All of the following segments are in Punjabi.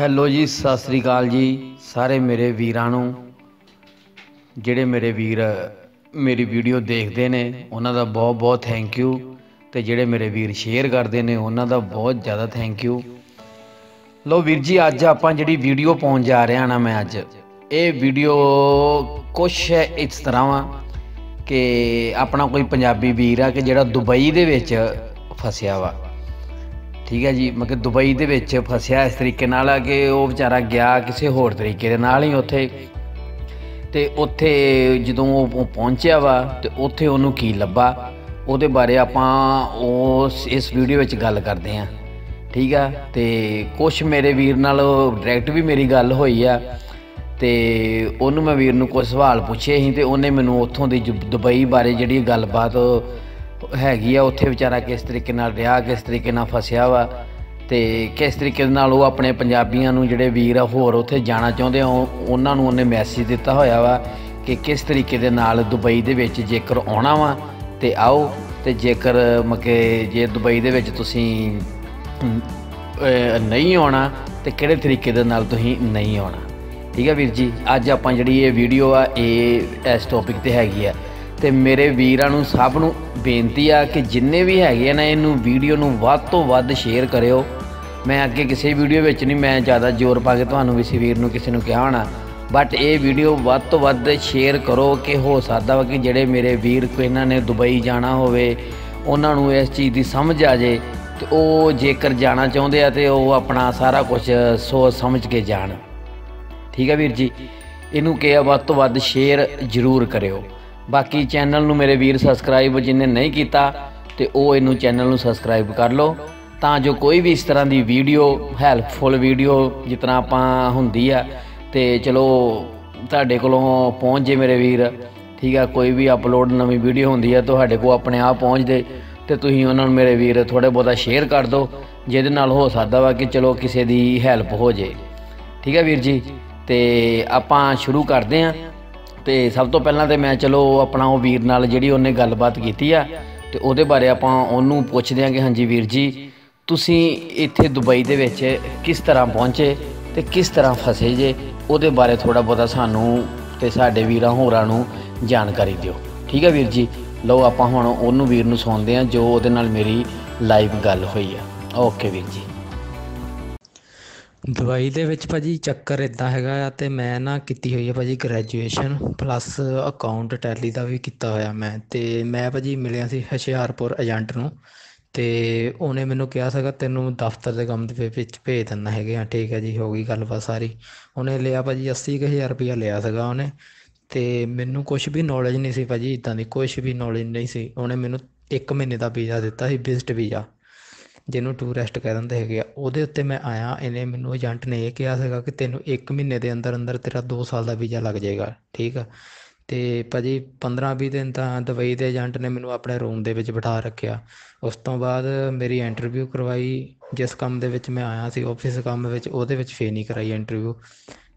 ਹੈਲੋ ਜੀ, ਸਤਿ ਸ੍ਰੀ ਅਕਾਲ ਜੀ ਸਾਰੇ ਮੇਰੇ ਵੀਰਾਂ ਨੂੰ। ਜਿਹੜੇ ਮੇਰੇ ਵੀਰ ਮੇਰੀ ਵੀਡੀਓ ਦੇਖਦੇ ਨੇ, ਉਹਨਾਂ ਦਾ ਬਹੁਤ ਬਹੁਤ ਥੈਂਕ ਯੂ ਤੇ ਜਿਹੜੇ ਮੇਰੇ ਵੀਰ ਸ਼ੇਅਰ ਕਰਦੇ ਨੇ, ਉਹਨਾਂ ਦਾ ਬਹੁਤ ਜ਼ਿਆਦਾ ਥੈਂਕ ਯੂ ਲੋ ਵੀਰ ਜੀ, ਅੱਜ ਆਪਾਂ ਜਿਹੜੀ ਵੀਡੀਓ ਪਾਉਣ ਜਾ ਰਹੇ ਹਾਂ ਨਾ ਮੈਂ ਅੱਜ, ਇਹ ਵੀਡੀਓ ਕੁਛ ਇਸ ਤਰ੍ਹਾਂ ਵਾ ਕਿ ਆਪਣਾ ਕੋਈ ਪੰਜਾਬੀ ਵੀਰ ਆ ਕਿ ਜਿਹੜਾ ਦੁਬਈ ਦੇ ਵਿੱਚ ਫਸਿਆ ਵਾ। ਠੀਕ ਹੈ ਜੀ ਮਤਲਬ ਦੁਬਈ ਦੇ ਵਿੱਚ ਫਸਿਆ ਇਸ ਤਰੀਕੇ ਨਾਲ ਕਿ ਉਹ ਵਿਚਾਰਾ ਗਿਆ ਕਿਸੇ ਹੋਰ ਤਰੀਕੇ ਦੇ ਨਾਲ ਹੀ ਉੱਥੇ। ਤੇ ਉੱਥੇ ਜਦੋਂ ਉਹ ਪਹੁੰਚਿਆ ਵਾ ਤੇ ਉੱਥੇ ਉਹਨੂੰ ਕੀ ਲੱਭਾ? ਉਹਦੇ ਬਾਰੇ ਆਪਾਂ ਉਸ, ਇਸ ਵੀਡੀਓ ਵਿੱਚ ਗੱਲ ਕਰਦੇ ਆਂ ਠੀਕ ਆ? ਤੇ ਕੁਝ ਮੇਰੇ ਵੀਰ ਨਾਲ ਡਾਇਰੈਕਟ ਵੀ ਮੇਰੀ ਗੱਲ ਹੋਈ ਆ। ਤੇ ਉਹਨੂੰ ਮੈਂ ਵੀਰ ਨੂੰ ਕੁਝ ਸਵਾਲ ਪੁੱਛੇ ਸੀ ਤੇ ਉਹਨੇ ਮੈਨੂੰ ਉੱਥੋਂ ਦੀ ਦੁਬਈ ਬਾਰੇ ਜਿਹੜੀ ਗੱਲਬਾਤ ਹੈਗੀ ਆ, ਉੱਥੇ ਵਿਚਾਰਾ ਕਿਸ ਤਰੀਕੇ ਨਾਲ ਰਿਹਾ, ਕਿਸ ਤਰੀਕੇ ਨਾਲ ਫਸਿਆ ਵਾ ਤੇ ਕਿਸ ਤਰੀਕੇ ਨਾਲ ਉਹ ਆਪਣੇ ਪੰਜਾਬੀਆਂ ਨੂੰ ਜਿਹੜੇ ਵੀਰ ਆ, ਹੋਰ ਉੱਥੇ ਜਾਣਾ ਚਾਹੁੰਦੇ ਆ ਉਹਨਾਂ ਨੂੰ ਉਹਨੇ ਮੈਸੇਜ ਦਿੱਤਾ ਹੋਇਆ ਵਾ ਕਿ ਕਿਸ ਤਰੀਕੇ ਦੇ ਨਾਲ ਦੁਬਈ ਦੇ ਵਿੱਚ ਜੇਕਰ ਆਉਣਾ ਵਾ ਤੇ ਆਓ ਤੇ ਜੇਕਰ ਮਕੇ ਜੇ ਦੁਬਈ ਦੇ ਵਿੱਚ ਤੁਸੀਂ ਨਹੀਂ ਆਉਣਾ ਤੇ ਕਿਹੜੇ ਤਰੀਕੇ ਦੇ ਨਾਲ ਤੁਸੀਂ ਨਹੀਂ ਆਉਣਾ। ਠੀਕ ਹੈ ਵੀਰ ਜੀ, ਅੱਜ ਆਪਾਂ ਜਿਹੜੀ ਇਹ ਵੀਡੀਓ ਆ, ਇਹ ਇਸ ਟੌਪਿਕ ਤੇ ਹੈਗੀ ਆ ਤੇ ਮੇਰੇ ਵੀਰਾਂ ਨੂੰ ਸਭ ਨੂੰ ਬੇਨਤੀ ਆ ਕਿ ਜਿੰਨੇ ਵੀ ਹੈਗੇ ਨਾ, ਇਹਨੂੰ ਵੀਡੀਓ ਨੂੰ ਵੱਧ ਤੋਂ ਵੱਧ ਸ਼ੇਅਰ ਕਰਿਓ। ਮੈਂ ਅੱਗੇ ਕਿਸੇ ਵੀਡੀਓ ਵਿੱਚ ਨਹੀਂ, ਮੈਂ ਜ਼ਿਆਦਾ ਜ਼ੋਰ ਪਾ ਕੇ ਤੁਹਾਨੂੰ ਕਿਸੇ ਵੀਰ ਨੂੰ ਕਿਸੇ ਨੂੰ ਕਿਹਾ ਹੋਣਾ। ਬਟ ਇਹ ਵੀਡੀਓ ਵੱਧ ਤੋਂ ਵੱਧ ਸ਼ੇਅਰ ਕਰੋ ਕਿ ਹੋ ਸਕਦਾ ਵਾ ਕਿ ਜਿਹੜੇ ਮੇਰੇ ਵੀਰ ਕੋ ਇਹਨਾਂ ਨੇ ਦੁਬਈ ਜਾਣਾ ਹੋਵੇ, ਉਹਨਾਂ ਨੂੰ ਇਸ ਚੀਜ਼ ਦੀ ਸਮਝ ਆ ਜੇ ਤੇ ਉਹ ਜੇਕਰ ਜਾਣਾ ਚਾਹੁੰਦੇ ਆ ਤੇ ਉਹ ਆਪਣਾ ਸਾਰਾ ਕੁਝ ਸੋਚ ਸਮਝ ਕੇ ਜਾਣ। ਠੀਕ ਹੈ ਵੀਰ ਜੀ? ਇਹਨੂੰ ਕਿਹਾ ਵੱਧ ਤੋਂ ਵੱਧ ਸ਼ੇਅਰ ਜ਼ਰੂਰ ਕਰਿਓ। ਬਾਕੀ ਚੈਨਲ ਨੂੰ ਮੇਰੇ ਵੀਰ ਸਬਸਕ੍ਰਾਈਬ ਜਿੰਨੇ ਨਹੀਂ ਕੀਤਾ ਤੇ ਉਹ ਇਹਨੂੰ ਚੈਨਲ ਨੂੰ ਸਬਸਕ੍ਰਾਈਬ ਕਰ ਲਓ ਤਾਂ ਜੋ ਕੋਈ ਵੀ ਇਸ ਤਰ੍ਹਾਂ ਦੀ ਵੀਡੀਓ ਹੈਲਪਫੁਲ ਵੀਡੀਓ ਜਿਤਨਾ ਆਪਾਂ ਹੁੰਦੀ ਆ, ਤੇ ਚਲੋ ਤੁਹਾਡੇ ਕੋਲੋਂ ਪਹੁੰਚ ਜੇ ਮੇਰੇ ਵੀਰ, ਠੀਕ ਆ, ਕੋਈ ਵੀ ਅਪਲੋਡ ਨਵੀਂ ਵੀਡੀਓ ਹੁੰਦੀ ਆ, ਤੁਹਾਡੇ ਕੋਲ ਆਪਣੇ ਆਪ ਪਹੁੰਚਦੇ ਤੇ ਤੁਸੀਂ ਉਹਨਾਂ ਨੂੰ ਮੇਰੇ ਵੀਰ ਥੋੜੇ ਬਹੁਤਾ ਸ਼ੇਅਰ ਕਰ ਦਿਓ, ਜਿਹਦੇ ਨਾਲ ਹੋ ਸਕਦਾ ਵਾ ਕਿ ਚਲੋ ਕਿਸੇ ਦੀ ਹੈਲਪ ਹੋ ਜੇ। ਠੀਕ ਹੈ ਵੀਰ ਜੀ, ਤੇ ਆਪਾਂ ਸ਼ੁਰੂ ਕਰਦੇ ਆਂ। ਤੇ ਸਭ ਤੋਂ ਪਹਿਲਾਂ ਤੇ ਮੈਂ ਚਲੋ ਆਪਣਾ ਉਹ ਵੀਰ ਨਾਲ ਜਿਹੜੀ ਉਹਨੇ ਗੱਲਬਾਤ ਕੀਤੀ ਆ, ਤੇ ਉਹਦੇ ਬਾਰੇ ਆਪਾਂ ਉਹਨੂੰ ਪੁੱਛਦੇ ਆਂ ਕਿ ਹਾਂਜੀ ਵੀਰ ਜੀ, ਤੁਸੀਂ ਇੱਥੇ ਦੁਬਈ ਦੇ ਵਿੱਚ ਕਿਸ ਤਰ੍ਹਾਂ ਪਹੁੰਚੇ ਤੇ ਕਿਸ ਤਰ੍ਹਾਂ ਫਸੇ ਜੇ? ਉਹਦੇ ਬਾਰੇ ਥੋੜਾ ਬਹੁਤਾ ਸਾਨੂੰ ਤੇ ਸਾਡੇ ਵੀਰਾਂ ਹੋਰਾਂ ਨੂੰ ਜਾਣਕਾਰੀ ਦਿਓ। ਠੀਕ ਹੈ ਵੀਰ ਜੀ? ਲਓ ਆਪਾਂ ਹੁਣ ਉਹਨੂੰ ਵੀਰ ਨੂੰ ਸੁਣਦੇ ਆਂ, ਜੋ ਉਹਦੇ ਨਾਲ ਮੇਰੀ ਲਾਈਵ ਗੱਲ ਹੋਈ ਆ। ਓਕੇ ਵੀਰ ਜੀ। ਦਵਾਈ ਦੇ ਵਿੱਚ ਭਾਜੀ ਚੱਕਰ ਇਦਾਂ ਹੈਗਾ ਆ ਤੇ ਮੈਂ ਨਾ ਕੀਤੀ ਹੋਈ ਹੈ ਭਾਜੀ ਗ੍ਰੈਜੂਏਸ਼ਨ ਪਲੱਸ ਅਕਾਊਂਟ ਟੈਲੀ ਦਾ ਵੀ ਕੀਤਾ ਹੋਇਆ ਮੈਂ ਤੇ ਮੈਂ ਭਾਜੀ ਮਿਲਿਆ ਸੀ ਹਸ਼ਿਆਰਪੁਰ ਏਜੰਟ ਨੂੰ ਤੇ ਉਹਨੇ ਮੈਨੂੰ ਕਿਹਾ ਸੀਗਾ, ਤੈਨੂੰ ਦਫ਼ਤਰ ਦੇ ਕੰਮ ਦੇ ਵਿੱਚ ਭੇਜ ਦਿੰਦਾ ਹੈਗੇ ਆ। ਠੀਕ ਹੈ ਜੀ, ਹੋ ਗਈ ਗੱਲਬਾਤ ਸਾਰੀ। ਉਹਨੇ ਲਿਆ ਭਾਜੀ 80000 ਰੁਪਇਆ ਲਿਆ ਸੀਗਾ ਉਹਨੇ ਤੇ ਮੈਨੂੰ ਕੁਝ ਵੀ ਨੌਲੇਜ ਨਹੀਂ ਸੀ ਭਾਜੀ ਇਦਾਂ ਦੀ ਕੁਝ ਵੀ ਨੌਲੇਜ ਨਹੀਂ ਸੀ। ਉਹਨੇ ਮੈਨੂੰ 1 ਮਹੀਨੇ ਦਾ ਵੀਜ਼ਾ ਦਿੱਤਾ ਸੀ ਵਿਜ਼ਿਟ ਵੀਜ਼ਾ। ਜਿਹਨੂੰ ਟੂਰਿਸਟ ਕਹਿ ਦਿੰਦੇ ਹੈਗੇ ਆ, ਉਹਦੇ ਉੱਤੇ ਮੈਂ ਆਇਆ, ਇਹਨੇ ਮੈਨੂੰ ਏਜੰਟ ਨੇ ਇਹ ਕਿਹਾ ਸੀਗਾ ਕਿ ਤੈਨੂੰ 1 ਮਹੀਨੇ ਦੇ ਅੰਦਰ ਅੰਦਰ ਤੇਰਾ 2 ਸਾਲ ਦਾ ਵੀਜ਼ਾ ਲੱਗ ਜਾਏਗਾ, ਠੀਕ ਆ। ਤੇ ਭਾਜੀ 15-20 ਦਿਨ ਤਾਂ ਦੁਬਈ ਦੇ ਏਜੰਟ ਨੇ ਮੈਨੂੰ ਆਪਣੇ ਰੂਮ ਦੇ ਵਿੱਚ ਬਿਠਾ ਰੱਖਿਆ। ਉਸ ਤੋਂ ਬਾਅਦ ਮੇਰੀ ਇੰਟਰਵਿਊ ਕਰਵਾਈ, ਜਿਸ ਕੰਮ ਦੇ ਵਿੱਚ ਮੈਂ ਆਇਆ ਸੀ ਆਫਿਸ ਕੰਮ ਵਿੱਚ, ਉਹਦੇ ਵਿੱਚ ਫੇ ਨਹੀਂ ਕਰਾਈ ਇੰਟਰਵਿਊ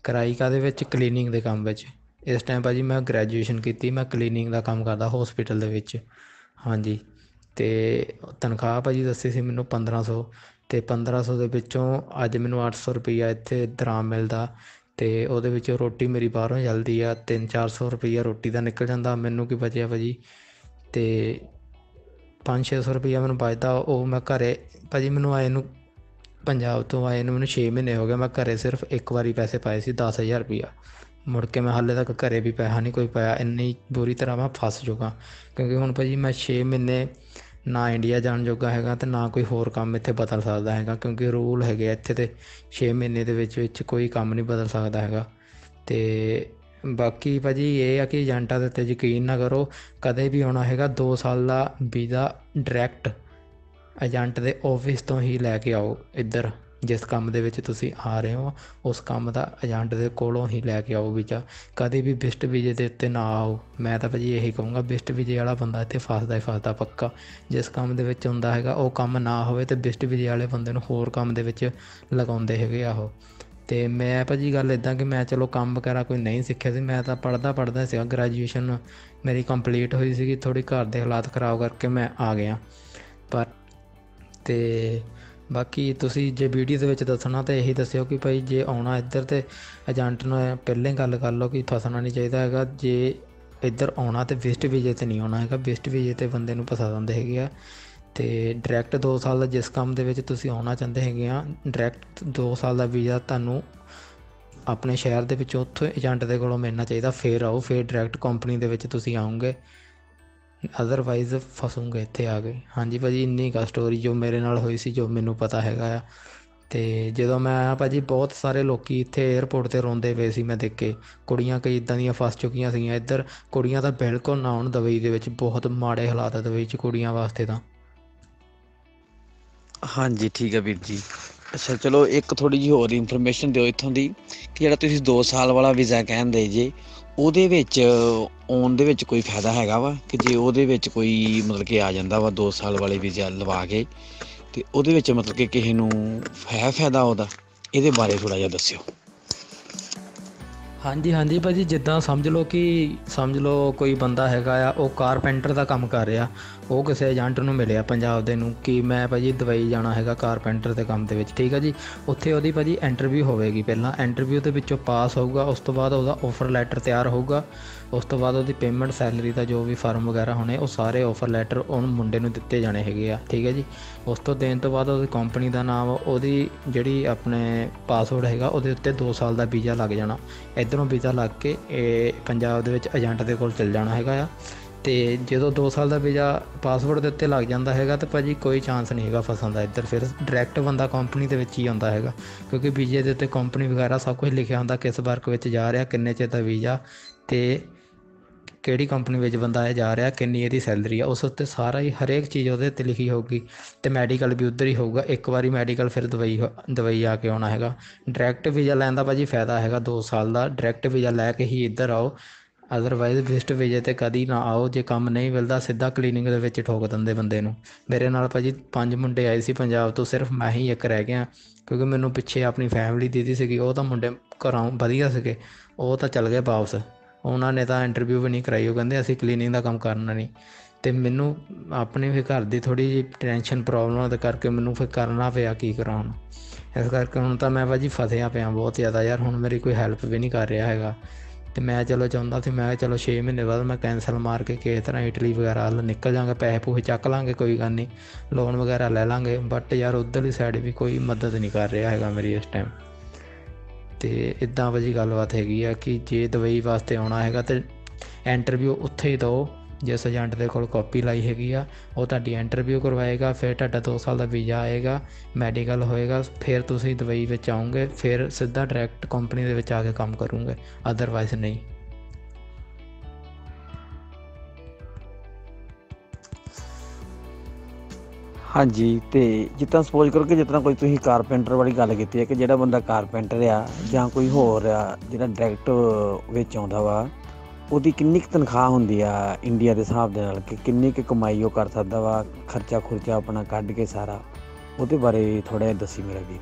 ਕਰਾਈ ਕਾਦੇ ਵਿੱਚ? ਕਲੀਨਿੰਗ ਦੇ ਕੰਮ ਵਿੱਚ। ਇਸ ਟਾਈਮ ਭਾਜੀ ਮੈਂ ਗ੍ਰੈਜੂਏਸ਼ਨ ਕੀਤੀ, ਮੈਂ ਕਲੀਨਿੰਗ ਦਾ ਕੰਮ ਕਰਦਾ ਹਸਪੀਟਲ ਦੇ ਵਿੱਚ। ਹਾਂਜੀ। ਤੇ ਤਨਖਾਹ ਭਾਜੀ ਦੱਸੀ ਸੀ ਮੈਨੂੰ 1500 ਤੇ 1500 ਦੇ ਵਿੱਚੋਂ ਅੱਜ ਮੈਨੂੰ 800 ਰੁਪਈਆ ਇੱਥੇ ਦਰਾਮ ਮਿਲਦਾ ਤੇ ਉਹਦੇ ਵਿੱਚੋਂ ਰੋਟੀ ਮੇਰੀ ਬਾਹਰੋਂ ਜਲਦੀ ਆ 3-400 ਰੁਪਈਆ ਰੋਟੀ ਦਾ ਨਿਕਲ ਜਾਂਦਾ, ਮੈਨੂੰ ਕੀ ਬਚਿਆ ਭਾਜੀ ਤੇ 5-600 ਰੁਪਈਆ ਮੈਨੂੰ ਬਚਦਾ, ਉਹ ਮੈਂ ਘਰੇ ਭਾਜੀ ਮੈਨੂੰ ਆਏ ਨੂੰ ਪੰਜਾਬ ਤੋਂ ਆਏ ਨੂੰ ਮੈਨੂੰ 6 ਮਹੀਨੇ ਹੋ ਗਏ, ਮੈਂ ਘਰੇ ਸਿਰਫ ਇੱਕ ਵਾਰੀ ਪੈਸੇ ਪਾਏ ਸੀ 10000 ਰੁਪਈਆ। ਮੁੜ ਕੇ ਮੈਂ ਹਾਲੇ ਤੱਕ ਘਰੇ ਵੀ ਪੈਸਾ ਨਹੀਂ ਕੋਈ ਪਾਇਆ, ਇੰਨੀ ਬੁਰੀ ਤਰ੍ਹਾਂ ਮੈਂ ਫਸ ਚੁੱਕਾ। ਕਿਉਂਕਿ ਹੁਣ ਭਾਜੀ ਮੈਂ 6 ਮਹੀਨੇ ਨਾ ਇੰਡੀਆ ਜਾਣ ਜੋਗਾ ਹੈਗਾ ਤੇ ਨਾ ਕੋਈ ਹੋਰ ਕੰਮ ਇੱਥੇ ਬਦਲ ਸਕਦਾ ਹੈਗਾ, ਕਿਉਂਕਿ ਰੂਲ ਹੈਗੇ ਇੱਥੇ ਤੇ 6 ਮਹੀਨੇ ਦੇ ਵਿੱਚ ਵਿੱਚ ਕੋਈ ਕੰਮ ਨਹੀਂ ਬਦਲ ਸਕਦਾ ਹੈਗਾ। ਤੇ ਬਾਕੀ ਭਾਜੀ ਇਹ ਆ ਕਿ ਏਜੰਟਾਂ ਦੇ ਉੱਤੇ ਯਕੀਨ ਨਾ ਕਰੋ, ਕਦੇ ਵੀ ਆਉਣਾ ਹੈਗਾ 2 ਸਾਲ ਦਾ ਵੀਜ਼ਾ ਡਾਇਰੈਕਟ ਏਜੰਟ ਦੇ ਆਫਿਸ ਤੋਂ ਹੀ ਲੈ ਕੇ ਆਓ ਇੱਧਰ। ਜਿਸ ਕੰਮ ਦੇ ਵਿੱਚ ਤੁਸੀਂ ਆ ਰਹੇ ਹੋ, ਉਸ ਕੰਮ ਦਾ ਏਜੰਟ ਦੇ ਕੋਲੋਂ ਹੀ ਲੈ ਕੇ ਆਓ ਵੀਜ਼ਾ ਕਦੇ ਵੀ ਬਿਸਟ ਵੀਜ਼ੇ ਦੇ ਉੱਤੇ ਨਾ ਆਓ। ਮੈਂ ਤਾਂ ਭਾਜੀ ਇਹੀ ਕਹੂੰਗਾ, ਬਿਸਟ ਵੀਜ਼ੇ ਵਾਲਾ ਬੰਦਾ ਇੱਥੇ ਫਸਦਾ ਹੀ ਫਸਦਾ ਪੱਕਾ। ਜਿਸ ਕੰਮ ਦੇ ਵਿੱਚ ਹੁੰਦਾ ਹੈਗਾ, ਉਹ ਕੰਮ ਨਾ ਹੋਵੇ ਤੇ ਬਿਸਟ ਵੀਜ਼ੇ ਵਾਲੇ ਬੰਦੇ ਨੂੰ ਹੋਰ ਕੰਮ ਦੇ ਵਿੱਚ ਲਗਾਉਂਦੇ ਹੈਗੇ ਆ ਉਹ। ਤੇ ਮੈਂ ਭਾਜੀ ਗੱਲ ਇਦਾਂ ਕਿ ਮੈਂ ਚਲੋ ਕੰਮ ਵਗੈਰਾ ਕੋਈ ਨਹੀਂ ਸਿੱਖਿਆ ਸੀ, ਮੈਂ ਤਾਂ ਪੜਦਾ ਪੜਦਾ ਸੀਗਾ। ਗ੍ਰੈਜੂਏਸ਼ਨ ਮੇਰੀ ਕੰਪਲੀਟ ਹੋਈ ਸੀਗੀ ਥੋੜੀ ਘਰ ਦੇ ਹਾਲਾਤ ਖਰਾਬ ਕਰਕੇ ਮੈਂ ਆ ਗਿਆ। ਪਰ ਤੇ ਬਾਕੀ ਤੁਸੀਂ ਜੇ ਵੀਡੀਓ ਦੇ ਵਿੱਚ ਦੱਸਣਾ ਤਾਂ ਇਹੀ ਦੱਸਿਓ ਕਿ ਭਾਈ ਜੇ ਆਉਣਾ ਇੱਧਰ ਤੇ ਏਜੰਟ ਨੂੰ ਪਹਿਲਾਂ ਗੱਲ ਕਰ ਲਓ ਕਿ ਫਸਣਾ ਨਹੀਂ ਚਾਹੀਦਾ ਹੈਗਾ। ਜੇ ਇੱਧਰ ਆਉਣਾ ਤੇ ਵਿਸਟ ਵੀਜ਼ੇ ਤੇ ਨਹੀਂ ਆਉਣਾ ਹੈਗਾ। ਵਿਜ਼ਟ ਵੀਜ਼ੇ ਤੇ ਬੰਦੇ ਨੂੰ ਫਸਾ ਦਿੰਦੇ ਹੈਗੇ ਆ। ਤੇ ਡਾਇਰੈਕਟ 2 ਸਾਲ ਦਾ ਜਿਸ ਕੰਮ ਦੇ ਵਿੱਚ ਤੁਸੀਂ ਆਉਣਾ ਚਾਹੁੰਦੇ ਹੈਗੇ ਆ ਡਾਇਰੈਕਟ 2 ਸਾਲ ਦਾ ਵੀਜ਼ਾ ਤੁਹਾਨੂੰ ਆਪਣੇ ਸ਼ਹਿਰ ਦੇ ਵਿੱਚ ਉੱਥੋਂ ਏਜੰਟ ਦੇ ਕੋਲੋਂ ਮਿਲਣਾ ਚਾਹੀਦਾ। ਫੇਰ ਆਓ, ਫੇਰ ਡਾਇਰੈਕਟ ਕੰਪਨੀ ਦੇ ਵਿੱਚ ਤੁਸੀਂ ਆਉਂਗੇ ਅਦਰਵਾਈਜ਼ ਫਸੂਗੇ ਇੱਥੇ ਆ ਕੇ। ਹਾਂਜੀ ਭਾਜੀ, ਇੰਨੀ ਕਾ ਸਟੋਰੀ ਜੋ ਮੇਰੇ ਨਾਲ ਹੋਈ ਸੀ, ਜੋ ਮੈਨੂੰ ਪਤਾ ਹੈਗਾ ਆ। ਤੇ ਜਦੋਂ ਮੈਂ ਆਇਆ ਭਾਜੀ ਬਹੁਤ ਸਾਰੇ ਲੋਕੀ ਇੱਥੇ 에ਅਰਪੋਰਟ ਤੇ ਰੋਂਦੇ ਪਏ ਸੀ ਮੈਂ ਦੇਖ ਕੇ। ਕੁੜੀਆਂ ਕਈ ਇਦਾਂ ਦੀਆਂ ਫਸ ਚੁੱਕੀਆਂ ਸੀਗੀਆਂ। ਇੱਧਰ ਕੁੜੀਆਂ ਤਾਂ ਬਿਲਕੁਲ ਨਾ ਆਉਣ ਦੁਬਈ ਦੇ ਵਿੱਚ, ਬਹੁਤ ਮਾੜੇ ਹਾਲਾਤ ਆ ਦੁਬਈ 'ਚ ਕੁੜੀਆਂ ਵਾਸਤੇ ਤਾਂ। ਹਾਂਜੀ, ਠੀਕ ਹੈ ਵੀਰ ਜੀ। ਅੱਛਾ, ਚਲੋ ਇੱਕ ਥੋੜੀ ਜਿਹੀ ਹੋਰ ਇਨਫੋਰਮੇਸ਼ਨ ਦਿਓ ਇੱਥੋਂ ਦੀ ਕਿ ਜਿਹੜਾ ਤੁਸੀਂ 2 ਸਾਲ ਵਾਲਾ ਵੀਜ਼ਾ ਕਹਿੰਦੇ ਜੇ ਉਹਦੇ ਵਿੱਚ ਆਉਣ ਦੇ ਵਿੱਚ ਕੋਈ ਫਾਇਦਾ ਹੈਗਾ ਵਾ? ਕਿ ਜੇ ਉਹਦੇ ਵਿੱਚ ਕੋਈ ਮਤਲਬ ਕਿ ਆ ਜਾਂਦਾ ਵਾ 2 ਸਾਲ ਵਾਲੇ ਵੀਜ਼ਾ ਲਵਾ ਕੇ, ਤੇ ਉਹਦੇ ਵਿੱਚ ਮਤਲਬ ਕਿ ਕਿਸੇ ਨੂੰ ਹੈ ਫਾਇਦਾ ਉਹਦਾ? ਇਹਦੇ ਬਾਰੇ ਥੋੜਾ ਜਿਹਾ ਦੱਸਿਓ। ਹਾਂਜੀ ਹਾਂਜੀ ਭਾਜੀ, ਜਿੱਦਾਂ ਸਮਝ ਲਓ ਕਿ ਸਮਝ ਲਓ ਕੋਈ ਬੰਦਾ ਹੈਗਾ ਆ, ਉਹ ਕਾਰਪੈਂਟਰ ਦਾ ਕੰਮ ਕਰ ਰਿਹਾ। ਉਹ ਕਿਸੇ ਏਜੰਟ ਨੂੰ ਮਿਲਿਆ ਪੰਜਾਬ ਦੇ ਨੂੰ ਕਿ ਮੈਂ ਭਾਜੀ ਦੁਬਈ ਜਾਣਾ ਹੈਗਾ ਕਾਰਪੈਂਟਰ ਦੇ ਕੰਮ ਦੇ ਵਿੱਚ, ਠੀਕ ਹੈ ਜੀ? ਉੱਥੇ ਉਹਦੀ ਭਾਜੀ ਇੰਟਰਵਿਊ ਹੋਵੇਗੀ ਪਹਿਲਾਂ। ਇੰਟਰਵਿਊ ਦੇ ਵਿੱਚੋਂ ਪਾਸ ਹੋਊਗਾ, ਉਸ ਤੋਂ ਬਾਅਦ ਉਹਦਾ ਆਫਰ ਲੈਟਰ ਤਿਆਰ ਹੋਊਗਾ, ਉਸ ਤੋਂ ਬਾਅਦ ਉਹਦੀ ਪੇਮੈਂਟ ਸੈਲਰੀ ਦਾ ਜੋ ਵੀ ਫਾਰਮ ਵਗੈਰਾ ਹੋਣੇ, ਉਹ ਸਾਰੇ ਆਫਰ ਲੈਟਰ ਉਹਨੂੰ ਮੁੰਡੇ ਨੂੰ ਦਿੱਤੇ ਜਾਣੇ ਹੈਗੇ ਆ, ਠੀਕ ਹੈ ਜੀ? ਉਸ ਤੋਂ ਦੇਣ ਤੋਂ ਬਾਅਦ ਉਹਦੀ ਕੰਪਨੀ ਦਾ ਨਾਮ, ਉਹਦੀ ਜਿਹੜੀ ਆਪਣੇ ਪਾਸਵਰਡ ਹੈਗਾ, ਉਹਦੇ ਉੱਤੇ 2 ਸਾਲ ਦਾ ਵੀਜ਼ਾ ਲੱਗ ਜਾਣਾ। ਇਧਰੋਂ ਵੀਜ਼ਾ ਲੱਗ ਕੇ ਇਹ ਪੰਜਾਬ ਦੇ ਵਿੱਚ ਏਜੰਟ ਦੇ ਕੋਲ ਚਲ ਜਾਣਾ ਹੈਗਾ ਆ। ਤੇ ਜਦੋਂ 2 ਸਾਲ ਦਾ ਵੀਜ਼ਾ ਪਾਸਪੋਰਟ ਦੇ ਉੱਤੇ ਲੱਗ ਜਾਂਦਾ ਹੈਗਾ ਤਾਂ ਭਾਜੀ ਕੋਈ ਚਾਂਸ ਨਹੀਂ ਹੈਗਾ ਫਸਣ ਦਾ ਇੱਧਰ ਫਿਰ ਡਾਇਰੈਕਟ ਬੰਦਾ ਕੰਪਨੀ ਦੇ ਵਿੱਚ ਹੀ ਆਉਂਦਾ ਹੈਗਾ, ਕਿਉਂਕਿ ਵੀਜ਼ੇ ਦੇ ਉੱਤੇ ਕੰਪਨੀ ਵਗੈਰਾ ਸਭ ਕੁਝ ਲਿਖਿਆ ਹੁੰਦਾ, ਕਿਸ ਵਰਕ ਵਿੱਚ ਜਾ ਰਿਹਾ, ਕਿੰਨੇ ਚਿਰ ਦਾ ਵੀਜ਼ਾ ਤੇ ਕਿਹੜੀ ਕੰਪਨੀ ਵਿੱਚ ਬੰਦਾ ਇਹ ਜਾ ਰਿਹਾ, ਕਿੰਨੀ ਇਹਦੀ ਸੈਲਰੀ ਆ, ਉਸ ਉੱਤੇ ਸਾਰਾ ਹੀ ਹਰੇਕ ਚੀਜ਼ ਉਹਦੇ ਉੱਤੇ ਲਿਖੀ ਹੋਊਗੀ ਤੇ ਮੈਡੀਕਲ ਵੀ ਉੱਧਰ ਹੀ ਹੋਊਗਾ, ਇੱਕ ਵਾਰੀ ਮੈਡੀਕਲ ਫਿਰ ਦਵਾਈ ਦਵਾਈ ਆ ਕੇ ਆਉਣਾ ਹੈਗਾ। ਡਾਇਰੈਕਟ ਵੀਜ਼ਾ ਲੈਣ ਦਾ ਭਾਜੀ ਫਾਇਦਾ ਹੈਗਾ 2 ਸਾਲ ਦਾ ਡਾਇਰੈਕਟ ਵੀਜ਼ਾ ਲੈ ਕੇ ਹੀ ਇੱਧਰ ਆਓ। ਅਦਰਵਾਈਜ਼ ਵਿਸਟ ਵੀਜ਼ੇ ਤੇ ਕਦੀ ਨਾ ਆਓ। ਜੇ ਕੰਮ ਨਹੀਂ ਮਿਲਦਾ, ਸਿੱਧਾ ਕਲੀਨਿੰਗ ਦੇ ਵਿੱਚ ਠੋਕ ਦਿੰਦੇ ਬੰਦੇ ਨੂੰ। ਮੇਰੇ ਨਾਲ ਭਾਜੀ ਪੰਜ ਮੁੰਡੇ ਆਏ ਸੀ ਪੰਜਾਬ ਤੋਂ, ਸਿਰਫ ਮੈਂ ਹੀ ਇੱਕ ਰਹਿ ਗਿਆ। ਕਿਉਂਕਿ ਮੈਨੂੰ ਪਿੱਛੇ ਆਪਣੀ ਫੈਮਿਲੀ ਦੀਦੀ ਸੀਗੀ, ਉਹ ਤਾਂ ਮੁੰਡੇ ਘਰੋਂ ਵਧੀਆ ਸੀਗੇ। ਉਹ ਤਾਂ ਚੱਲ ਗਏ ਵਾਪਸ। ਉਹਨਾਂ ਨੇ ਤਾਂ ਇੰਟਰਵਿਊ ਵੀ ਨਹੀਂ ਕਰਾਈ। ਉਹ ਕਹਿੰਦੇ ਅਸੀਂ ਕਲੀਨਿੰਗ ਦਾ ਕੰਮ ਕਰਨਾ ਨਹੀਂ। ਤੇ ਮੈਨੂੰ ਆਪਣੇ ਵੀ ਘਰ ਦੀ ਥੋੜੀ ਜਿਹੀ ਟੈਨਸ਼ਨ ਪ੍ਰੋਬਲਮ ਦੇ ਕਰਕੇ ਮੈਨੂੰ ਫਿਰ ਕਰਨਾ ਪਿਆ ਕੀ ਕਰਾਂ ਇਸ ਕਰਕੇ ਹੁਣ ਤਾਂ ਮੈਂ ਭਾਜੀ ਫਸਿਆ ਪਿਆ ਬਹੁਤ ਜ਼ਿਆਦਾ। ਯਾਰ ਹੁਣ ਮੇਰੀ ਕੋਈ ਹੈਲਪ ਵੀ ਨਹੀਂ ਕਰ ਰਿਹਾ ਹੈਗਾ। ਤੇ ਮੈਂ ਚਲੋ ਚਾਹੁੰਦਾ ਸੀ, ਮੈਂ ਚਲੋ 6 ਮਹੀਨੇ ਬਾਅਦ ਮੈਂ ਕੈਂਸਲ ਮਾਰ ਕੇ ਕਿਸੇ ਤਰ੍ਹਾਂ ਇਟਲੀ ਵਗੈਰਾ ਹਲ ਨਿਕਲ ਜਾਾਂਗੇ, ਪੈਸੇ ਪੂਹੇ ਚੱਕ ਲਾਂਗੇ, ਕੋਈ ਗੱਲ ਨਹੀਂ ਲੋਨ ਵਗੈਰਾ ਲੈ ਲਾਂਗੇ ਬਟ ਯਾਰ ਉਧਰਲੀ ਸਾਈਡ ਵੀ ਕੋਈ ਮਦਦ ਨਹੀਂ ਕਰ ਰਿਹਾ ਹੈਗਾ ਮੇਰੀ ਇਸ ਟਾਈਮ ਤੇ ਇਦਾਂ ਵਜੀ ਗੱਲਬਾਤ ਹੈਗੀ ਆ ਕਿ ਜੇ ਦੁਬਈ ਵਾਸਤੇ ਆਉਣਾ ਹੈਗਾ ਤੇ ਇੰਟਰਵਿਊ ਉੱਥੇ ਹੀ ਦਿਓ ਜਿਸ ਏਜੰਟ ਦੇ ਕੋਲ ਕਾਪੀ ਲਾਈ ਹੈਗੀ ਆ, ਉਹ ਤੁਹਾਡੀ ਇੰਟਰਵਿਊ ਕਰਵਾਏਗਾ, ਫਿਰ ਤੁਹਾਡਾ 2 ਸਾਲ ਦਾ ਵੀਜ਼ਾ ਆਏਗਾ ਮੈਡੀਕਲ ਹੋਏਗਾ, ਫਿਰ ਤੁਸੀਂ ਦੁਬਈ ਵਿੱਚ ਆਉਂਗੇ ਫਿਰ ਸਿੱਧਾ ਡਾਇਰੈਕਟ ਕੰਪਨੀ ਦੇ ਵਿੱਚ ਆ ਕੇ ਕੰਮ ਕਰੋਗੇ ਅਦਰਵਾਈਜ਼ ਨਹੀਂ। ਹਾਂਜੀ, ਤੇ ਜਿੱਦਾਂ ਸਪੋਜ਼ ਕਰੋ ਕਿ ਜਿੱਦਾਂ ਕੋਈ ਤੁਸੀਂ ਕਾਰਪੈਂਟਰ ਵਾਲੀ ਗੱਲ ਕੀਤੀ ਹੈ ਕਿ ਜਿਹੜਾ ਬੰਦਾ ਕਾਰਪੈਂਟਰ ਆ ਜਾਂ ਕੋਈ ਹੋਰ ਆ ਜਿਹੜਾ ਡਾਇਰੈਕਟ ਵਿੱਚ ਆਉਂਦਾ ਵਾ ਉਹਦੀ ਕਿੰਨੀ ਕੁ ਤਨਖਾਹ ਹੁੰਦੀ ਆ ਇੰਡੀਆ ਦੇ ਹਿਸਾਬ ਦੇ ਨਾਲ ਕਿ ਕਿੰਨੀ ਕੁ ਕਮਾਈ ਉਹ ਕਰ ਸਕਦਾ ਵਾ, ਖਰਚਾ ਖੁਰਚਾ ਆਪਣਾ ਕੱਢ ਕੇ ਸਾਰਾ, ਉਹਦੇ ਬਾਰੇ ਥੋੜਾ ਜਿਹਾ ਦੱਸੀ ਮੇਰਾ ਵੀਰ।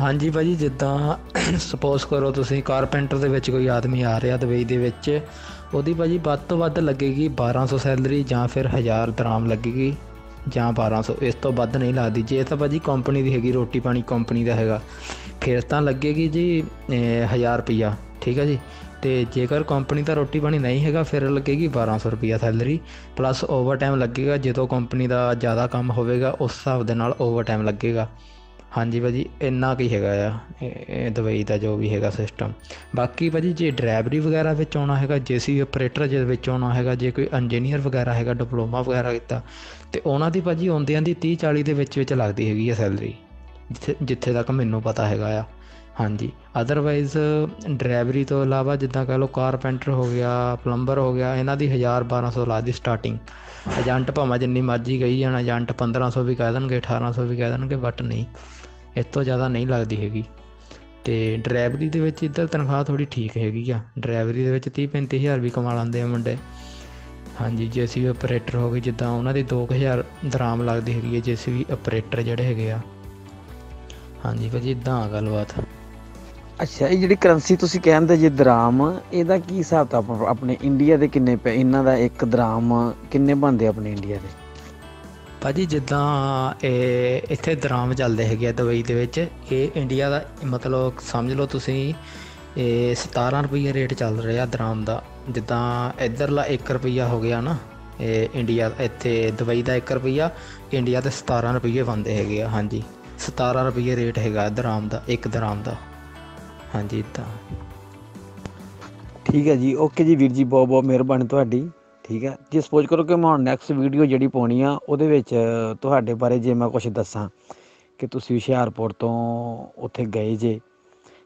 ਹਾਂਜੀ ਭਾਜੀ, ਜਿੱਦਾਂ ਸਪੋਜ਼ ਕਰੋ ਤੁਸੀਂ ਕਾਰਪੈਂਟਰ ਦੇ ਵਿੱਚ ਕੋਈ ਆਦਮੀ ਆ ਰਿਹਾ ਦੁਬਈ ਦੇ ਵਿੱਚ, ਉਹਦੀ ਭਾਜੀ ਵੱਧ ਤੋਂ ਵੱਧ ਲੱਗੇਗੀ 1200 ਸੈਲਰੀ ਜਾਂ ਫਿਰ 1000 ਦਰਾਮ ਲੱਗੇਗੀ ਜਾਂ 1200 ਇਸ ਤੋਂ ਵੱਧ ਨਹੀਂ ਲੱਗਦੀ। ਜੇ ਤਾਂ ਭਾਜੀ ਕੰਪਨੀ ਦੀ ਹੈਗੀ, ਰੋਟੀ ਪਾਣੀ ਕੰਪਨੀ ਦਾ ਹੈਗਾ, ਫਿਰ ਤਾਂ ਲੱਗੇਗੀ ਜੀ 1000 ਰੁਪਿਆ ਠੀਕ ਹੈ ਜੀ। ਤੇ ਜੇਕਰ ਕੰਪਨੀ ਦਾ ਰੋਟੀ ਪਾਣੀ ਨਹੀਂ ਹੈਗਾ, ਫਿਰ ਲੱਗੇਗੀ 1200 ਰੁਪਿਆ ਸੈਲਰੀ ਪਲੱਸ ਓਵਰਟਾਈਮ ਲੱਗੇਗਾ। ਜਦੋਂ ਕੰਪਨੀ ਦਾ ਜ਼ਿਆਦਾ ਕੰਮ ਹੋਵੇਗਾ, ਉਸ ਹਿਸਾਬ ਦੇ ਨਾਲ ਓਵਰਟਾਈਮ ਲੱਗੇਗਾ। ਹਾਂਜੀ ਭਾਜੀ, ਇੰਨਾ ਕੀ ਹੈਗਾ ਆ, ਇਹ ਦੁਬਈ ਦਾ ਜੋ ਵੀ ਹੈਗਾ ਸਿਸਟਮ ਬਾਕੀ ਭਾਜੀ, ਜੇ ਡਰਾਈਵਰੀ ਵਗੈਰਾ ਵਿੱਚ ਆਉਣਾ ਹੈਗਾ ਜੇਸੀ ਆਪਰੇਟਰ ਜੇ ਵਿੱਚ ਆਉਣਾ ਹੈਗਾ, ਜੇ ਕੋਈ ਇੰਜੀਨੀਅਰ ਵਗੈਰਾ ਹੈਗਾ ਡਿਪਲੋਮਾ ਵਗੈਰਾ ਕੀਤਾ, ਤੇ ਉਹਨਾਂ ਦੀ ਭਾਜੀ ਆਉਂਦਿਆਂ ਦੀ 30 40 ਦੇ ਵਿੱਚ ਵਿੱਚ ਲੱਗਦੀ ਹੈਗੀ ਆ ਸੈਲਰੀ ਜਿੱਥੇ ਜਿੱਥੇ ਤੱਕ ਮੈਨੂੰ ਪਤਾ ਹੈਗਾ ਆ। ਹਾਂਜੀ। ਅਦਰਵਾਈਜ਼ ਡਰਾਈਵਰੀ ਤੋਂ ਇਲਾਵਾ ਜਿੱਦਾਂ ਕਹ ਲਓ ਕਾਰਪੈਂਟਰ ਹੋ ਗਿਆ ਪਲੰਬਰ ਹੋ ਗਿਆ, ਇਹਨਾਂ ਦੀ 1000 1200 ਲਾ ਦੀ ਸਟਾਰਟਿੰਗ ਏਜੰਟ ਭਾਵੇਂ ਜਿੰਨੀ ਮਰਜ਼ੀ ਗਈ ਜਾਣ ਏਜੰਟ 1500 ਵੀ ਕਹਿ ਦੇਣਗੇ 1800 ਵੀ ਕਹਿ ਦੇਣਗੇ ਬਟ ਨਹੀਂ ਇਸ ਤੋਂ ਜ਼ਿਆਦਾ ਨਹੀਂ ਲੱਗਦੀ ਹੈਗੀ। ਤੇ ਡਰਾਈਵਰੀ ਦੇ ਵਿੱਚ ਇੱਧਰ ਤਨਖਾਹ ਥੋੜੀ ਠੀਕ ਹੈਗੀ ਆ। ਡਰਾਈਵਰੀ ਦੇ ਵਿੱਚ 30 35000 ਵੀ ਕਮਾ ਲੈਂਦੇ ਆ ਮੁੰਡੇ। ਹਾਂਜੀ ਜੇਸੀਬੀ ਆਪਰੇਟਰ ਹੋ ਗਏ ਜਿੱਦਾਂ ਉਹਨਾਂ ਦੀ 2000 ਦਰਾਮ ਲੱਗਦੀ ਹੈਗੀ ਹੈ ਜੇਸੀਬੀ ਆਪਰੇਟਰ ਜਿਹੜੇ ਹੈਗੇ ਆ। ਹਾਂਜੀ ਭਾਜੀ ਇਦਾਂ ਆ ਗੱਲਬਾਤ। ਅੱਛਾ, ਇਹ ਜਿਹੜੀ ਕਰੰਸੀ ਤੁਸੀਂ ਕਹਿੰਦੇ ਜੇ ਦਰਾਮ, ਇਹਦਾ ਕੀ ਹਿਸਾਬ ਤਾਂ ਆਪਣੇ ਇੰਡੀਆ ਦੇ ਕਿੰਨੇ ਪੈ ਇਹਨਾਂ ਦਾ ਇੱਕ ਦਰਾਮ ਕਿੰਨੇ ਬਣਦੇ ਆਪਣੇ ਇੰਡੀਆ ਦੇ? ਭਾਜੀ, ਜਿੱਦਾਂ ਇਹ ਇੱਥੇ ਦਰਾਮ ਚੱਲਦੇ ਹੈਗੇ ਆ ਦੁਬਈ ਦੇ ਵਿੱਚ, ਇਹ ਇੰਡੀਆ ਦਾ ਮਤਲਬ ਸਮਝ ਲਓ ਤੁਸੀਂ, ਇਹ 17 ਰੁਪਏ ਰੇਟ ਚੱਲ ਰਿਹਾ ਦਰਾਮ ਦਾ। ਜਿੱਦਾਂ ਇਧਰਲਾ 1 ਰੁਪਿਆ ਹੋ ਗਿਆ ਨਾ, ਇਹ ਇੰਡੀਆ ਇੱਥੇ ਦੁਬਈ ਦਾ 1 ਰੁਪਿਆ ਇੰਡੀਆ ਦੇ 17 ਰੁਪਏ ਬੰਦੇ ਹੈਗੇ ਆ, ਹਾਂਜੀ। 17 ਰੁਪਏ ਰੇਟ ਹੈਗਾ ਦਰਾਮ ਦਾ, ਇੱਕ ਦਰਾਮ ਦਾ। ਹਾਂਜੀ ਇਦਾਂ ਠੀਕ ਹੈ ਜੀ, ਓਕੇ ਜੀ ਵੀਰ ਜੀ, ਬਹੁਤ ਬਹੁਤ ਮਿਹਰਬਾਨੀ ਤੁਹਾਡੀ। ਠੀਕ ਹੈ, ਜੇ ਸਪੋਜ਼ ਕਰੋ ਕਿ ਮੈਂ ਹੁਣ ਨੈਕਸਟ ਵੀਡੀਓ ਜਿਹੜੀ ਪਾਉਣੀ ਆ, ਉਹਦੇ ਵਿੱਚ ਤੁਹਾਡੇ ਬਾਰੇ ਜੇ ਮੈਂ ਕੁਝ ਦੱਸਾਂ ਕਿ ਤੁਸੀਂ ਹੁਸ਼ਿਆਰਪੁਰ ਤੋਂ ਉੱਥੇ ਗਏ ਜੇ,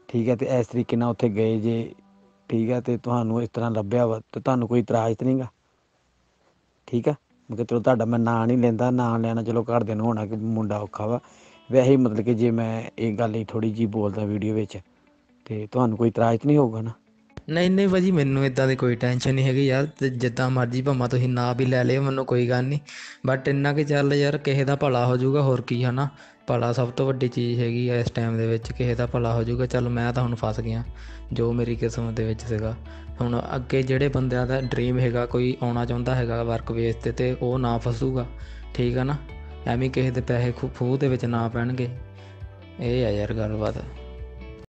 ਠੀਕ ਹੈ, ਤੇ ਇਸ ਤਰੀਕੇ ਨਾਲ ਉੱਥੇ ਗਏ ਜੇ, ਠੀਕ ਹੈ, ਤੇ ਤੁਹਾਨੂੰ ਇਸ ਤਰ੍ਹਾਂ ਲੱਭਿਆ ਵਾ, ਤੇ ਤੁਹਾਨੂੰ ਕੋਈ ਇਤਰਾਜ਼ ਤਾਂ ਨਹੀਂਗਾ? ਠੀਕ ਹੈ, ਮੈਂ ਕਿਹਾ ਚਲੋ ਤੁਹਾਡਾ ਮੈਂ ਨਾਂ ਨਹੀਂ ਲੈਂਦਾ, ਨਾਂ ਲੈਣਾ ਚਲੋ ਘਰਦਿਆਂ ਨੂੰ ਹੋਣਾ ਕਿ ਮੁੰਡਾ ਔਖਾ ਵਾ। ਵੈਸੇ ਹੀ ਮਤਲਬ ਕਿ ਜੇ ਮੈਂ ਇਹ ਗੱਲ ਹੀ ਥੋੜੀ ਜੀ ਬੋਲਦਾ ਵੀਡੀਓ ਵਿੱਚ ਤੇ ਤੁਹਾਨੂੰ ਕੋਈ ਇਤਰਾਜ਼ ਨਹੀਂ ਹੋਊਗਾ ਨਾ? ਨਹੀਂ ਨਹੀਂ ਭਾਜੀ, ਮੈਨੂੰ ਇਦਾਂ ਦੀ ਕੋਈ ਟੈਨਸ਼ਨ ਨਹੀਂ ਹੈਗੀ ਯਾਰ, ਤੇ ਜਿੱਦਾਂ ਮਰਜ਼ੀ ਭਾਵੇਂ ਤੁਸੀਂ ਨਾ ਵੀ ਲੈ ਲਿਓ, ਮੈਨੂੰ ਕੋਈ ਗੱਲ ਨਹੀਂ। ਬਟ ਇੰਨਾ ਕਿ ਚੱਲ ਯਾਰ, ਕਿਸੇ ਦਾ ਭਲਾ ਹੋ ਜਾਊਗਾ, ਹੋਰ ਕੀ ਹਨਾ? ਭਲਾ ਸਭ ਤੋਂ ਵੱਡੀ ਚੀਜ਼ ਹੈਗੀ ਆ ਇਸ ਟਾਈਮ ਦੇ ਵਿੱਚ, ਕਿਸੇ ਦਾ ਭਲਾ ਹੋ ਜਾਊਗਾ। ਚੱਲ ਮੈਂ ਤਾਂ ਹੁਣ ਫਸ ਗਿਆ, ਜੋ ਮੇਰੀ ਕਿਸਮਤ ਦੇ ਵਿੱਚ ਸੀਗਾ। ਹੁਣ ਅੱਗੇ ਜਿਹੜੇ ਬੰਦਿਆਂ ਦਾ ਡ੍ਰੀਮ ਹੈਗਾ, ਕੋਈ ਆਉਣਾ ਚਾਹੁੰਦਾ ਹੈਗਾ ਵਰਕ ਬੇਸ ਤੇ ਤੇ ਉਹ ਨਾ ਫਸੂਗਾ, ਠੀਕ ਆ ਨਾ? ਐਵੇਂ ਕਿਸੇ ਦੇ ਪੈਸੇ ਖੂਹ ਦੇ ਵਿੱਚ ਨਾ ਪੈਣਗੇ। ਇਹ ਆ ਯਾਰ ਗੱਲਬਾਤ।